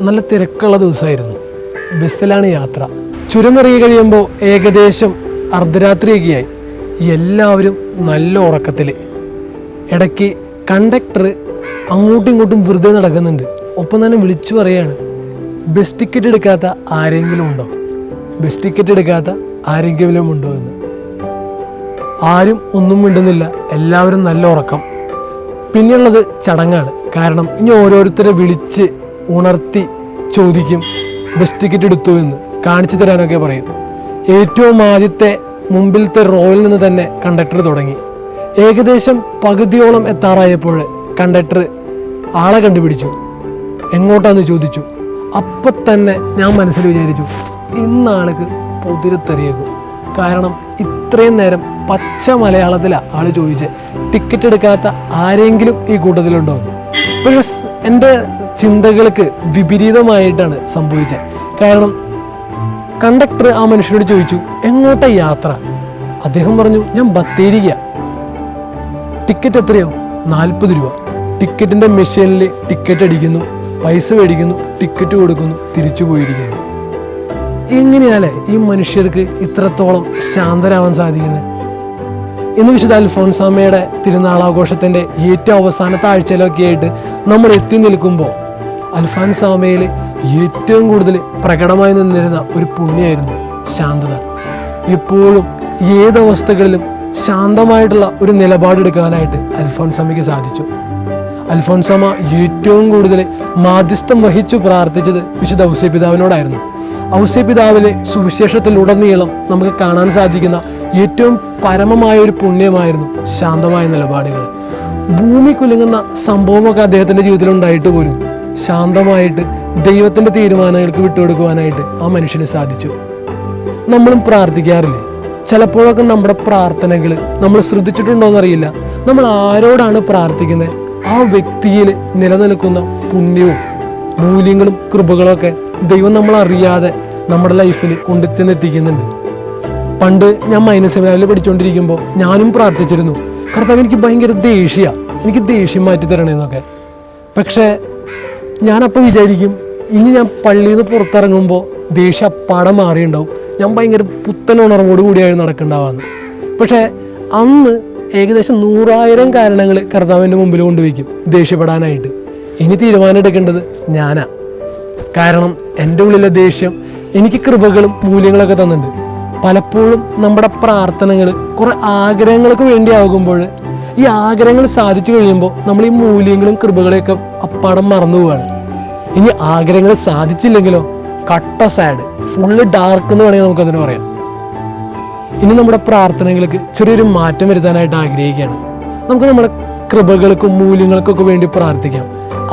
നല്ല തിരക്കുള്ള ദിവസമായിരുന്നു. ബസ്സിലാണ് യാത്ര. ചുരമിറങ്ങി കഴിയുമ്പോൾ ഏകദേശം അർദ്ധരാത്രിയൊക്കെയായി. എല്ലാവരും നല്ല ഉറക്കത്തിൽ ഇടയ്ക്ക് കണ്ടക്ടർ അങ്ങോട്ടും ഇങ്ങോട്ടും വെറുതെ നടക്കുന്നുണ്ട്. ഒപ്പം തന്നെ വിളിച്ചു പറയാണ് ബസ് ടിക്കറ്റ് എടുക്കാത്ത ആരെങ്കിലും ഉണ്ടോ? ബസ് ടിക്കറ്റ് എടുക്കാത്ത ആരെങ്കിലും ഉണ്ടോ? എന്ന്. ആരും ഒന്നും മിണ്ടുന്നില്ല. എല്ലാവരും നല്ല ഉറക്കം. പിന്നെയുള്ളത് ചടങ്ങാണ്. കാരണം ഇനി ഓരോരുത്തരെ വിളിച്ച് ഉണർത്തി ചോദിക്കും ബസ് ടിക്കറ്റ് എടുത്തു എന്ന് കാണിച്ചു തരാനൊക്കെ പറയും. ഏറ്റവും ആദ്യത്തെ മുമ്പിലത്തെ റോയിൽ നിന്ന് തന്നെ കണ്ടക്ടർ തുടങ്ങി. ഏകദേശം പകുതിയോളം എത്താറായപ്പോൾ കണ്ടക്ടർ ആളെ കണ്ടുപിടിച്ചു. എങ്ങോട്ടാന്ന് ചോദിച്ചു. അപ്പം തന്നെ ഞാൻ മനസ്സിൽ വിചാരിച്ചു ഇന്നാൾക്ക് പൊതിരത്തെറിയേക്കും. കാരണം ഇത്രയും നേരം പച്ച മലയാളത്തിലാണ് ആൾ ചോദിച്ചത് ടിക്കറ്റ് എടുക്കാത്ത ആരെങ്കിലും ഈ കൂട്ടത്തിലുണ്ടോ? എന്ന് എന്റെ ചിന്തകൾക്ക് വിപരീതമായിട്ടാണ് സംഭവിച്ചത്. കാരണം കണ്ടക്ടർ ആ മനുഷ്യനോട് ചോദിച്ചു എങ്ങോട്ടാ യാത്ര? അദ്ദേഹം പറഞ്ഞു ഞാൻ ബത്തേരിക്ക. ടിക്കറ്റ് എത്രയോ? നാൽപ്പത് രൂപ. ടിക്കറ്റിന്റെ മെഷീനിൽ ടിക്കറ്റ് അടിക്കുന്നു പൈസ മേടിക്കുന്നു ടിക്കറ്റ് കൊടുക്കുന്നു തിരിച്ചു പോയിരിക്കുന്നു എങ്ങനെയാലേ ഈ മനുഷ്യർക്ക് ഇത്രത്തോളം ശാന്തരാവാൻ സാധിക്കുന്നത്? ഇന്ന് വിശുദ്ധ അൽഫോൺസാമയുടെ തിരുനാളാഘോഷത്തിന്റെ ഏറ്റവും അവസാനത്തെ ആഴ്ചയിലൊക്കെ ആയിട്ട് നമ്മൾ എത്തി നിൽക്കുമ്പോൾ അൽഫാൻസാമയിൽ ഏറ്റവും കൂടുതൽ പ്രകടമായി നിന്നിരുന്ന ഒരു പുണ്യമായിരുന്നു ശാന്തത. എപ്പോഴും ഏതവസ്ഥകളിലും ശാന്തമായിട്ടുള്ള ഒരു നിലപാടെടുക്കാനായിട്ട് അൽഫോൻസാമയ്ക്ക് സാധിച്ചു. അൽഫോൻസാമ ഏറ്റവും കൂടുതൽ മാധ്യസ്ഥം വഹിച്ചു പ്രാർത്ഥിച്ചത് വിശുദ്ധ ഔസ്യ പിതാവിനോടായിരുന്നു ഔസ്യ പിതാവിലെ സുവിശേഷത്തിലുടനീളം നമുക്ക് കാണാൻ സാധിക്കുന്ന ഏറ്റവും പരമമായ ഒരു പുണ്യമായിരുന്നു ശാന്തമായ നിലപാടുകൾ. ഭൂമി കുലുങ്ങുന്ന സംഭവമൊക്കെ അദ്ദേഹത്തിന്റെ ജീവിതത്തിൽ ഉണ്ടായിട്ട് പോലും. ശാന്തമായിട്ട് ദൈവത്തിന്റെ തീരുമാനങ്ങൾക്ക് വിട്ടുകൊടുക്കുവാനായിട്ട് ആ മനുഷ്യന് സാധിച്ചു. നമ്മളും പ്രാർത്ഥിക്കാറില്ലേ? ചിലപ്പോഴൊക്കെ നമ്മുടെ പ്രാർത്ഥനകൾ നമ്മൾ ശ്രദ്ധിച്ചിട്ടുണ്ടോയെന്നറിയില്ല നമ്മൾ ആരോടാണ് പ്രാർത്ഥിക്കുന്നത്? ആ വ്യക്തിയിൽ നിലനിൽക്കുന്ന പുണ്യവും മൂല്യങ്ങളും കൃപകളൊക്കെ ദൈവം നമ്മൾ അറിയാതെ നമ്മുടെ ലൈഫിൽ കൊണ്ടുചെന്നെത്തിക്കുന്നുണ്ട് പണ്ട് ഞാൻ മൈനസ് സെമിനാറിൽ പഠിച്ചുകൊണ്ടിരിക്കുമ്പോൾ ഞാനും പ്രാർത്ഥിച്ചിരുന്നു. കർത്താവ് എനിക്ക് ഭയങ്കര ദേഷ്യ എനിക്ക് ദേഷ്യം മാറ്റി തരണേന്നൊക്കെ പക്ഷേ ഞാനപ്പോൾ വിചാരിക്കും ഇനി ഞാൻ പള്ളിയിൽ നിന്ന് പുറത്തിറങ്ങുമ്പോൾ ദേഷ്യ പടം മാറിയുണ്ടാവും. ഞാൻ ഭയങ്കര പുത്തൻ ഉണർവോട് കൂടിയായിരുന്നു നടക്കുന്നുണ്ടാവാന്ന് പക്ഷേ അന്ന് ഏകദേശം നൂറായിരം കാരണങ്ങൾ കർത്താവിന്റെ മുമ്പിൽ കൊണ്ടുവയ്ക്കും ദേഷ്യപ്പെടാനായിട്ട്. ഇനി തീരുമാനം എടുക്കേണ്ടത് ഞാനാ. കാരണം എന്റെ ഉള്ളിലെ ദേഷ്യം എനിക്ക് കൃപകളും മൂല്യങ്ങളൊക്കെ തന്നിട്ടുണ്ട്. പലപ്പോഴും നമ്മുടെ പ്രാർത്ഥനകൾ കുറെ ആഗ്രഹങ്ങൾക്ക് വേണ്ടി ആകുമ്പോൾ ഈ ആഗ്രഹങ്ങൾ സാധിച്ചു കഴിയുമ്പോൾ നമ്മൾ ഈ മൂല്യങ്ങളും കൃപകളെയൊക്കെ അപ്പാടം മറന്നു പോവാണ്. ഇനി ആഗ്രഹങ്ങൾ സാധിച്ചില്ലെങ്കിലോ കട്ട സാഡ് ഫുള്ള് ഡാർക്ക് എന്ന് വേണമെങ്കിൽ നമുക്കതിന് പറയാം. ഇനി നമ്മുടെ പ്രാർത്ഥനകൾക്ക് ചെറിയൊരു മാറ്റം വരുത്താനായിട്ട് ആഗ്രഹിക്കുകയാണ്. നമുക്ക് നമ്മുടെ കൃപകൾക്കും മൂല്യങ്ങൾക്കൊക്കെ വേണ്ടി പ്രാർത്ഥിക്കാം.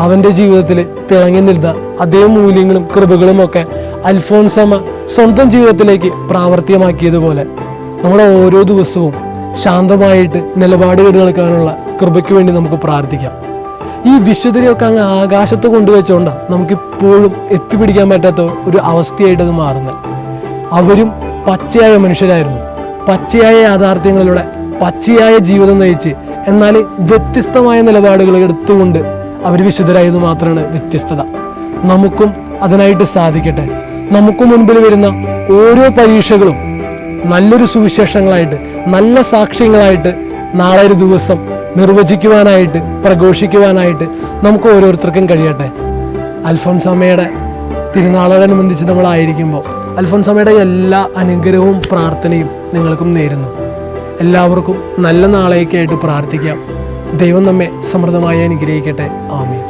അവന്റെ ജീവിതത്തിൽ തിളങ്ങി നിൽത്ത അതേ മൂല്യങ്ങളും കൃപകളും ഒക്കെ അൽഫോൻസമ്മ സ്വന്തം ജീവിതത്തിലേക്ക് പ്രാവർത്തികമാക്കിയതുപോലെ നമ്മുടെ ഓരോ ദിവസവും ശാന്തമായിട്ട് നിലപാടുകൾ കളിക്കാനുള്ള കൃപയ്ക്ക് വേണ്ടി നമുക്ക് പ്രാർത്ഥിക്കാം. ഈ വിശുദ്ധരെയൊക്കെ അങ്ങ് ആകാശത്ത് കൊണ്ടുവച്ചുകൊണ്ടാണ് നമുക്കിപ്പോഴും എത്തിപ്പിടിക്കാൻ പറ്റാത്ത ഒരു അവസ്ഥയായിട്ട് മാറുന്നത്. അവരും പച്ചയായ മനുഷ്യരായിരുന്നു. പച്ചയായ യാഥാർത്ഥ്യങ്ങളിലൂടെ പച്ചയായ ജീവിതം നയിച്ച് എന്നാൽ വ്യത്യസ്തമായ നിലപാടുകൾ എടുത്തുകൊണ്ട് അവർ വിശുദ്ധരായത് മാത്രമാണ് വ്യത്യസ്തത. നമുക്കും അതിനായിട്ട് സാധിക്കട്ടെ. നമുക്ക് മുൻപിൽ വരുന്ന ഓരോ പരീക്ഷകളും നല്ലൊരു സുവിശേഷങ്ങളായിട്ട് നല്ല സാക്ഷ്യങ്ങളായിട്ട് നാളെ ഒരു ദിവസം നിർവചിക്കുവാനായിട്ട് പ്രഘോഷിക്കുവാനായിട്ട് നമുക്ക് ഓരോരുത്തർക്കും കഴിയട്ടെ. അൽഫോൻസമ്മയുടെ തിരുനാളോടനുബന്ധിച്ച് നമ്മളായിരിക്കുമ്പോൾ അൽഫോൻസമ്മയുടെ എല്ലാ അനുഗ്രഹവും പ്രാർത്ഥനയും നിങ്ങൾക്കും നേരുന്നു. എല്ലാവർക്കും നല്ല നാളേക്കായിട്ട് പ്രാർത്ഥിക്കാം. ദൈവം നമ്മെ സമൃദ്ധമായി അനുഗ്രഹിക്കട്ടെ. ആമീൻ.